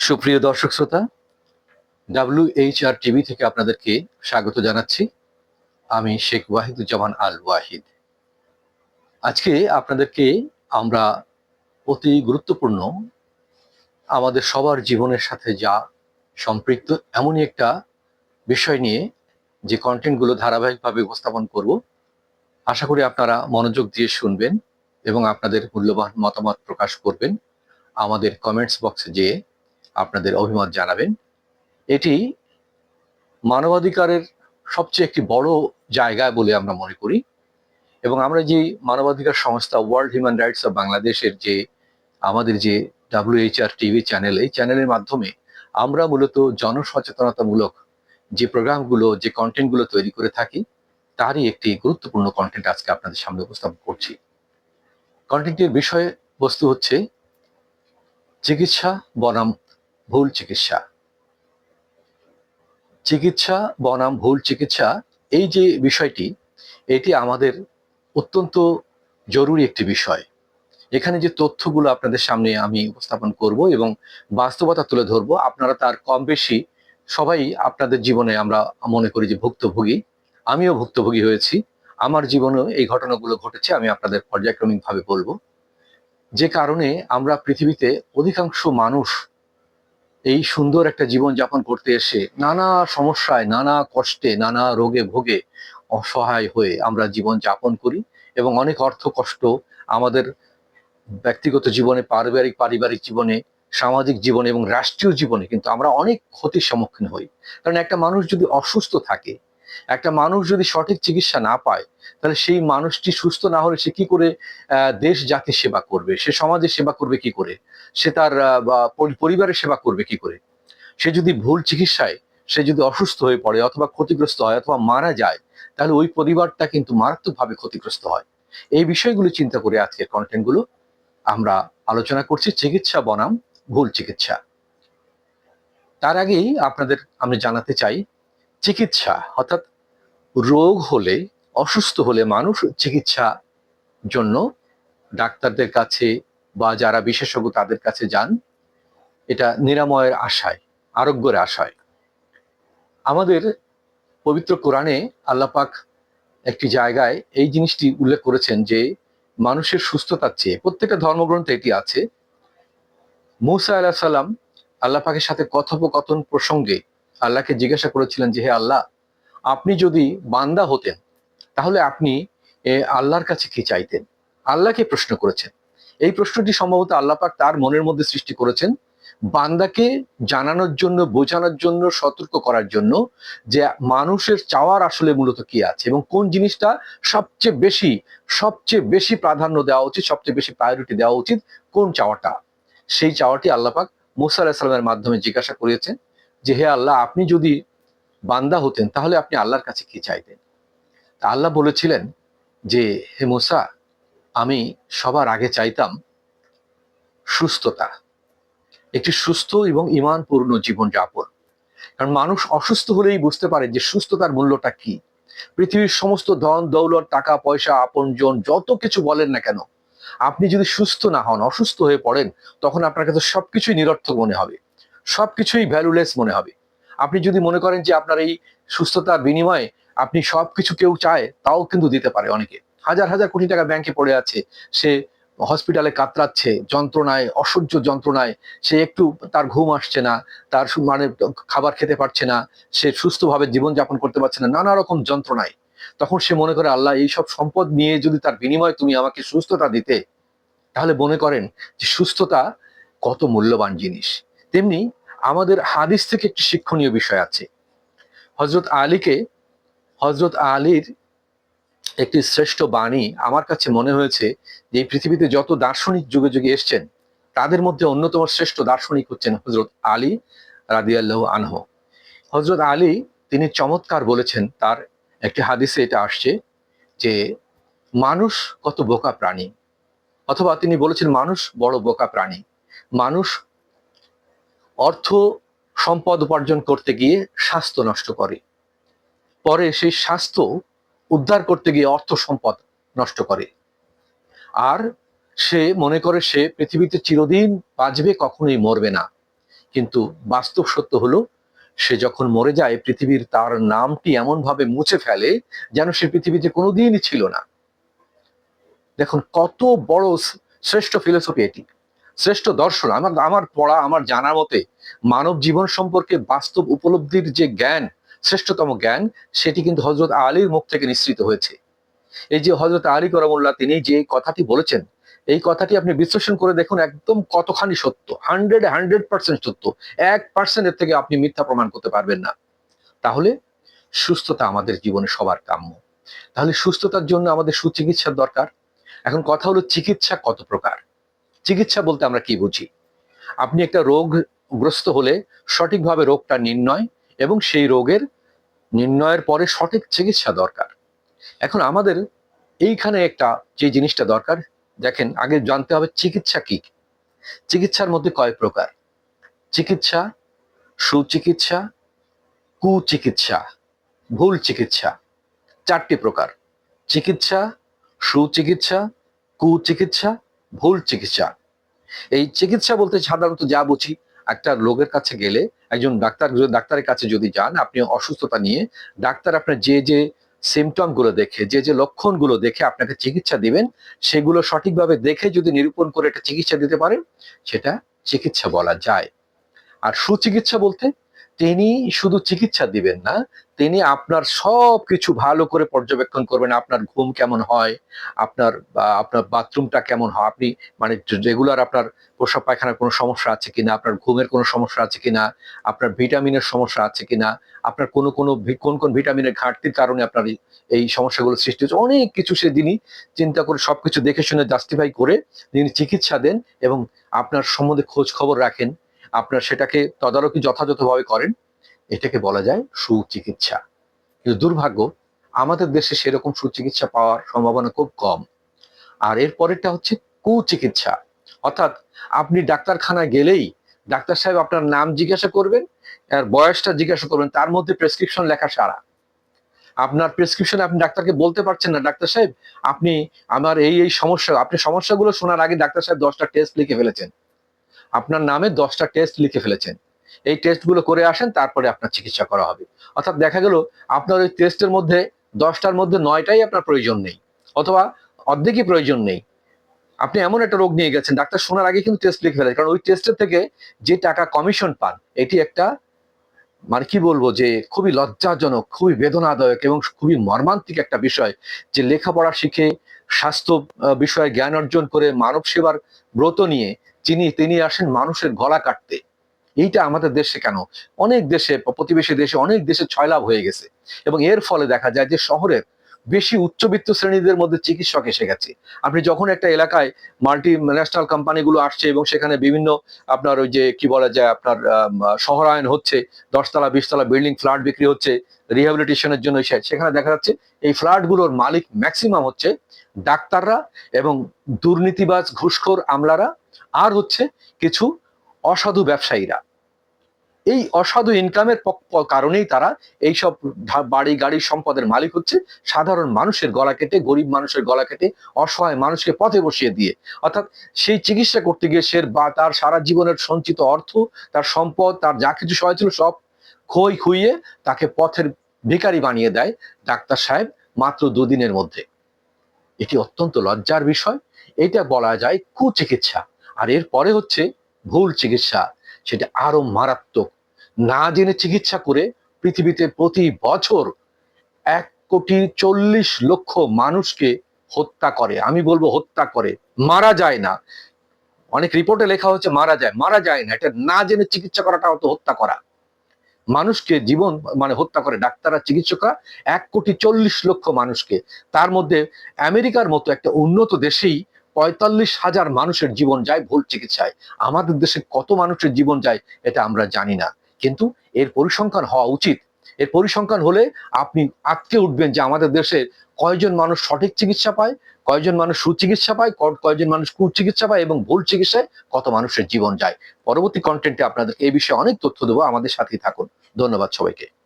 সুপ্রিয় দর্শক শ্রোতা ডাব্লিউ এইচ আর টিভি থেকে আপনাদেরকে স্বাগত জানাচ্ছি। আমি শেখ ওয়াহিদুজ্জামান আল ওয়াহিদ আজকে আপনাদেরকে আমরা অতি গুরুত্বপূর্ণ আমাদের সবার জীবনের সাথে যা সম্পৃক্ত এমনই একটা বিষয় নিয়ে যে কন্টেন্টগুলো ধারাবাহিকভাবে উপস্থাপন করব, আশা করি আপনারা মনোযোগ দিয়ে শুনবেন এবং আপনাদের মূল্যবান মতামত প্রকাশ করবেন। আমাদের কমেন্টস বক্সে যেয়ে আপনাদের অভিমত জানাবেন। এটি মানবাধিকারের সবচেয়ে একটি বড় জায়গা বলে আমরা মনে করি এবং আমরা যে মানবাধিকার সংস্থা ওয়ার্ল্ড হিউম্যান রাইটস অফ বাংলাদেশের যে আমাদের যে ডাব্লিউএইচআর টিভি চ্যানেল এই চ্যানেলের মাধ্যমে আমরা মূলত জনসচেতনতামূলক যে প্রোগ্রামগুলো, যে কন্টেন্টগুলো তৈরি করে থাকি, তারই একটি গুরুত্বপূর্ণ কন্টেন্ট আজকে আপনাদের সামনে উপস্থাপন করছি। কন্টেন্টের বিষয়বস্তু হচ্ছে চিকিৎসা বনাম ভুল চিকিৎসা। চিকিৎসা বনাম ভুল চিকিৎসা, এই যে বিষয়টি, এটি আমাদের অত্যন্ত জরুরি একটি বিষয়। এখানে যে তথ্যগুলো আপনাদের সামনে আমি উপস্থাপন করব এবং বাস্তবতা তুলে ধরবো, আপনারা তার কম বেশি সবাই আপনাদের জীবনে আমরা মনে করি যে ভুক্তভোগী। আমিও ভুক্তভোগী হয়েছি। আমার জীবনেও এই ঘটনাগুলো ঘটেছে, আমি আপনাদের পর্যায়ক্রমিকভাবে বলব। যে কারণে আমরা পৃথিবীতে অধিকাংশ মানুষ এই সুন্দর একটা জীবন যাপন করতে এসে নানা সমস্যায়, নানা কষ্টে, নানা রোগে ভোগে অসহায় হয়ে আমরা জীবন যাপন করি এবং অনেক অর্থ কষ্ট আমাদের ব্যক্তিগত জীবনে, পারিবারিক পারিবারিক জীবনে, সামাজিক জীবনে এবং রাষ্ট্রীয় জীবনে কিন্তু আমরা অনেক ক্ষতির সম্মুখীন হই। কারণ একটা মানুষ যদি অসুস্থ থাকে একটা মানুষ যদি সঠিক চিকিৎসা না পায়, তাহলে সেই মানুষটি সুস্থ না হলে সে কি করে দেশ জাতির সেবা করবে? সে সমাজের সেবা করবে কি করে? সে তার পরিবারের সেবা করবে কি করে? সে যদি ভুল চিকিৎসায়, সে যদি অসুস্থ হয়ে পড়ে অথবা ক্ষতিগ্রস্ত হয় অথবা মারা যায়, তাহলে ওই পরিবারটা কিন্তু মারাত্মকভাবে ক্ষতিগ্রস্ত হয়। এই বিষয়গুলো চিন্তা করে আজকের কন্টেন্টগুলো আমরা আলোচনা করছি, চিকিৎসা বনাম, ভুল চিকিৎসা। তার আগেই আপনাদের, আমি জানাতে চাই চিকিৎসা, অর্থাৎ রোগ হলে, অসুস্থ হলে মানুষ চিকিৎসা জন্য ডাক্তারদের কাছে বা যারা বিশেষজ্ঞ তাদের কাছে যান। এটা নিরাময়ের আশায়, আরোগ্যের আশায়। আমাদের পবিত্র কোরআনে আল্লাপাক একটি জায়গায় এই জিনিসটি উল্লেখ করেছেন যে, মানুষের সুস্থতার চেয়ে, প্রত্যেকটা ধর্মগ্রন্থে এটি আছে। মৌসা আলাহ সাল্লাম আল্লাহ পাকের সাথে কথোপকথন প্রসঙ্গে আল্লাহকে জিজ্ঞাসা করেছিলেন যে, হে আল্লাহ, আপনি যদি বান্দা হতেন, তাহলে আপনি আল্লাহর কাছে কি চাইতেন? আল্লাহকে প্রশ্ন করেছেন। এই প্রশ্নটি সম্ভবত আল্লাহ পাক তার মনের মধ্যে সৃষ্টি করেছেন বান্দাকে জানানোর জন্য, বোঝানোর জন্য, সতর্ক করার জন্য যে মানুষের চাওয়ার আসলে মূলত কি আছে এবং কোন জিনিসটা সবচেয়ে বেশি সবচেয়ে বেশি প্রাধান্য দেওয়া উচিত, সবচেয়ে বেশি প্রায়োরিটি দেওয়া উচিত, কোন চাওয়াটা? সেই চাওয়াটি আল্লাপাক মুসা আলাহিসাল্লামের মাধ্যমে জিজ্ঞাসা করিয়েছেন। যে হে আল্লাহ, আপনি যদি বান্দা হতেন, তাহলে আপনি আল্লাহর কাছে কি চাইতেন? তা আল্লাহ বলেছিলেন যে, হে মুসা, আমি সবার আগে চাইতাম সুস্থতা। একটি সুস্থ এবং ইমানপূর্ণ জীবন যাপন কারণ মানুষ অসুস্থ হলেই বুঝতে পারে যে সুস্থতার মূল্যটা কি। পৃথিবীর সমস্ত ধন, দৌলত, টাকা, পয়সা আপনজন যত কিছু বলেন না কেন, আপনি যদি সুস্থ না হন, অসুস্থ হয়ে পড়েন, তখন আপনার কাছে সবকিছুই নিরর্থক মনে হবে। সবকিছুই ভ্যালুলেস মনে হবে। আপনি যদি মনে করেন যে আপনার এই সুস্থতার বিনিময়ে আপনি সবকিছু কেউ চায়, তাও কিন্তু দিতে পারে অনেকে। হাজার হাজার কোটি টাকা ব্যাংকে পড়ে আছে, সে হসপিটালে কাতরাচ্ছে, যন্ত্রণায়, অসহ্য যন্ত্রণায়, সে একটু তার ঘুম আসছে না, তার মানে খাবার খেতে পারছে না, সে সুস্থভাবে জীবনযাপন করতে পারছে না, নানা রকম যন্ত্রণায়। তখন সে মনে করে, আল্লাহ, এই সব সম্পদ নিয়ে যদি তার বিনিময়ে তুমি আমাকে সুস্থতা দিতে, তাহলে মনে করেন যে সুস্থতা কত মূল্যবান জিনিস। তেমনি আমাদের হাদিস থেকে একটি শিক্ষণীয় বিষয় আছে। হজরত আলীকে হজরত আলীর একটি শ্রেষ্ঠ বাণী আমার কাছে মনে হয়েছে যে এই পৃথিবীতে যত দার্শনিক যুগে যুগে এসছেন, তাদের মধ্যে অন্যতম শ্রেষ্ঠ দার্শনিক হচ্ছেন হজরত আলী রাদিয়াল্লাহু আনহ। হজরত আলী তিনি চমৎকার বলেছেন, তার একটি হাদিসে এটা আসছে যে মানুষ কত বোকা প্রাণী। অথবা তিনি বলেছেন, মানুষ বড় বোকা প্রাণী। মানুষ অর্থ সম্পদ উপার্জন করতে গিয়ে স্বাস্থ্য নষ্ট করে। পরে সেই স্বাস্থ্য উদ্ধার করতে গিয়ে অর্থ সম্পদ নষ্ট করে। আর সে মনে করে সে পৃথিবীতে চিরদিন বাঁচবে, কখনোই মরবে না। কিন্তু বাস্তব সত্য হলো, সে যখন মরে যায়, পৃথিবীর তার নামটি এমন ভাবে মুছে ফেলে যেন সে পৃথিবীতে কোনোদিনই ছিল না। দেখুন, কত বড় শ্রেষ্ঠ ফিলোসফি এটি। শ্রেষ্ঠ দর্শন। আমার আমার পড়া, আমার জানার মতে মানব জীবন সম্পর্কে বাস্তব উপলব্ধির যে জ্ঞান, শ্রেষ্ঠতম জ্ঞান, সেটি কিন্তু হজরত আলীর মুখ থেকে নিঃসৃত হয়েছে। এই যে হজরত আলী করমুল্লাহ, তিনি যে কথাটি বলেছেন, এই কথাটি আপনি বিশ্লেষণ করে দেখুন, একদম কতখানি সত্য। হান্ড্রেড হান্ড্রেড পার্সেন্ট সত্য। এক পার্সেন্টের থেকে আপনি মিথ্যা প্রমাণ করতে পারবেন না। তাহলে সুস্থতা আমাদের জীবনে সবার কাম্য। তাহলে সুস্থতার জন্য আমাদের সুচিকিৎসার দরকার। এখন কথা হলো চিকিৎসা কত প্রকার? চিকিৎসা বলতে আমরা কি বুঝি? আপনি একটা রোগগ্রস্ত হলে সঠিকভাবে রোগটা নির্ণয় এবং সেই রোগের নির্ণয়ের পরে সঠিক চিকিৎসা দরকার। এখন আমাদের এইখানে একটা যে জিনিসটা দরকার, দেখেন আগে জানতে হবে চিকিৎসা কি? চিকিৎসার মধ্যে কয় প্রকার? চিকিৎসা, সুচিকিৎসা, কুচিকিৎসা, ভুল চিকিৎসা। চারটি প্রকার। চিকিৎসা, সুচিকিৎসা, কুচিকিৎসা ভুল চিকিৎসা। এই চিকিৎসা বলতে সাধারণত যা বুঝি, একটা লোকের কাছে গেলে একজন ডাক্তার ডাক্তারের কাছে যদি যান, আপনি অসুস্থতা নিয়ে ডাক্তার আপনার যে যে সিমটমগুলো দেখে, যে যে লক্ষণগুলো দেখে আপনাকে চিকিৎসা দিবেন, সেগুলো সঠিকভাবে দেখে যদি নিরূপণ করে একটা চিকিৎসা দিতে পারেন, সেটা চিকিৎসা বলা যায়। আর সুচিকিৎসা বলতে তিনি শুধু চিকিৎসা দিবেন না, তিনি আপনার সব কিছু ভালো করে পর্যবেক্ষণ করবেন, আপনার ঘুম কেমন হয়, আপনার আপনার বাথরুমটা কেমন হয়, আপনি মানে রেগুলার আপনার প্রসাব পায়খানার কোনো সমস্যা আছে কিনা, আপনার ঘুমের কোনো সমস্যা আছে কিনা, আপনার ভিটামিনের সমস্যা আছে কিনা, আপনার কোনো কোনো কোন কোন ভিটামিনের ঘাটতির কারণে আপনার এই- এই সমস্যাগুলো সৃষ্টি হচ্ছে, অনেক কিছু সে তিনি চিন্তা করে সবকিছু দেখে শুনে জাস্টিফাই করে তিনি চিকিৎসা দেন এবং আপনার সম্বন্ধে খোঁজ খবর রাখেন। আপনার সেটাকে তদারকি যথাযথভাবে করেন, এটাকে বলা যায় সুচিকিৎসা। কিন্তু দুর্ভাগ্য, আমাদের দেশে সেরকম সুচিকিৎসা পাওয়ার সম্ভাবনা খুব কম। আর এর পরেরটা হচ্ছে কুচিকিৎসা। অর্থাৎ আপনি ডাক্তারখানায় গেলেই ডাক্তার সাহেব আপনার নাম জিজ্ঞাসা করবেন আর বয়সটা জিজ্ঞাসা করবেন, তার মধ্যে প্রেসক্রিপশন লেখা সারা। আপনার প্রেসক্রিপশন আপনি ডাক্তারকে বলতে পারছেন না, ডাক্তার সাহেব, আপনি আমার এই এই সমস্যা, আপনি সমস্যাগুলো শোনার আগে ডাক্তার সাহেব দশটা টেস্ট লিখে ফেলেছেন। আপনার নামে দশটা টেস্ট লিখে ফেলেছেন। এই টেস্টগুলো করে আসেন, তারপরে আপনার চিকিৎসা করা হবে। অর্থাৎ দেখা গেল, আপনার ওই টেস্টের মধ্যে দশটার মধ্যে নয়টাই আপনার প্রয়োজন নেই, অথবা অর্ধেকই প্রয়োজন নেই। আপনি এমন একটা রোগ নিয়ে গেছেন, ডাক্তার শোনার আগে কিন্তু টেস্ট লিখে ফেলেন কারণ ওই টেস্টের থেকে যে টাকা কমিশন পান, এটি একটা মানে কি বলব যে খুবই লজ্জাজনক, খুবই বেদনাদায়ক এবং খুবই মর্মান্তিক একটা বিষয় যে লেখাপড়া শিখে, স্বাস্থ্য বিষয়ে জ্ঞান অর্জন করে, মানব সেবার ব্রত নিয়ে যিনি, তিনি আসেন মানুষের গলা কাটতে। এইটা আমাদের দেশে কেন? অনেক দেশে, প্রতিবেশী দেশে অনেক দেশে ছয়লাভ হয়ে গেছে। এবং এর ফলে দেখা যায় যে শহরের বেশি উচ্চবিত্ত শ্রেণীদের মধ্যে চিকিৎসক এসে গেছে। আপনি যখন একটা এলাকায় মাল্টি ন্যাশনাল কোম্পানিগুলো আসছে এবং সেখানে বিভিন্ন আপনার ওই যে, কি বলা যায় আপনার শহরায়ন হচ্ছে, দশতলা, বিশতলা বিল্ডিং ফ্ল্যাট বিক্রি হচ্ছে রিহ্যাবিলিটেশনের জন্য সেখানে দেখা যাচ্ছে এই ফ্ল্যাটগুলোর মালিক ম্যাক্সিমাম হচ্ছে ডাক্তাররা এবং দুর্নীতিবাজ, ঘুষখোর আমলারা আর হচ্ছে কিছু অসাধু ব্যবসায়ীরা। এই অসাধু ইনকামের কারণেই তারা এইসব বাড়ি, গাড়ি সম্পদের মালিক হচ্ছে সাধারণ মানুষের গলা কেটে, গরিব মানুষের গলা কেটে, অসহায় মানুষকে পথে বসিয়ে দিয়ে। অর্থাৎ সেই চিকিৎসা করতে গিয়ে সে বা, তার সারা জীবনের সঞ্চিত অর্থ, তার সম্পদ, তার যা কিছু সহায় ছিল সব খই খুইয়ে তাকে পথের ভিখারি বানিয়ে দেয় ডাক্তার সাহেব মাত্র দুদিনের মধ্যে। এটি অত্যন্ত লজ্জার বিষয়। এটা বলা যায় কুচিকিৎসা। আর এর পরে হচ্ছে ভুল চিকিৎসা, সেটা আরও মারাত্মক। না জেনে চিকিৎসা করে পৃথিবীতে প্রতি বছর এক কোটি চল্লিশ লক্ষ মানুষকে হত্যা করে। আমি বলব হত্যা করে। মারা যায় না। অনেক রিপোর্টে লেখা হচ্ছে মারা যায়। মারা যায় না। এটা না জেনে চিকিৎসা করাটা হতো হত্যা করা। মানুষকে জীবন মানে হত্যা করে ডাক্তাররা, চিকিৎসকরা এক কোটি চল্লিশ লক্ষ মানুষকে। তার মধ্যে আমেরিকার মতো একটা উন্নত দেশেই পঁয়তাল্লিশ হাজার মানুষের জীবন যায় ভুল চিকিৎসায়। আমাদের দেশে কত মানুষের জীবন যায় এটা আমরা জানি না। কিন্তু এর পরিসংখ্যান হওয়া উচিত। এর পরিসংখ্যান হলে আপনি আটকে উঠবেন যে আমাদের দেশে কয়জন মানুষ সঠিক চিকিৎসা পায়, কয়জন মানুষ সুচিকিৎসা পায় কয়জন মানুষ কুচিকিৎসা পায় এবং ভুল চিকিৎসায় কত মানুষের জীবন যায়। পরবর্তী কন্টেন্টে আপনাদের এই বিষয়ে অনেক তথ্য দেবো। আমাদের সাথেই থাকুন। ধন্যবাদ সবাইকে।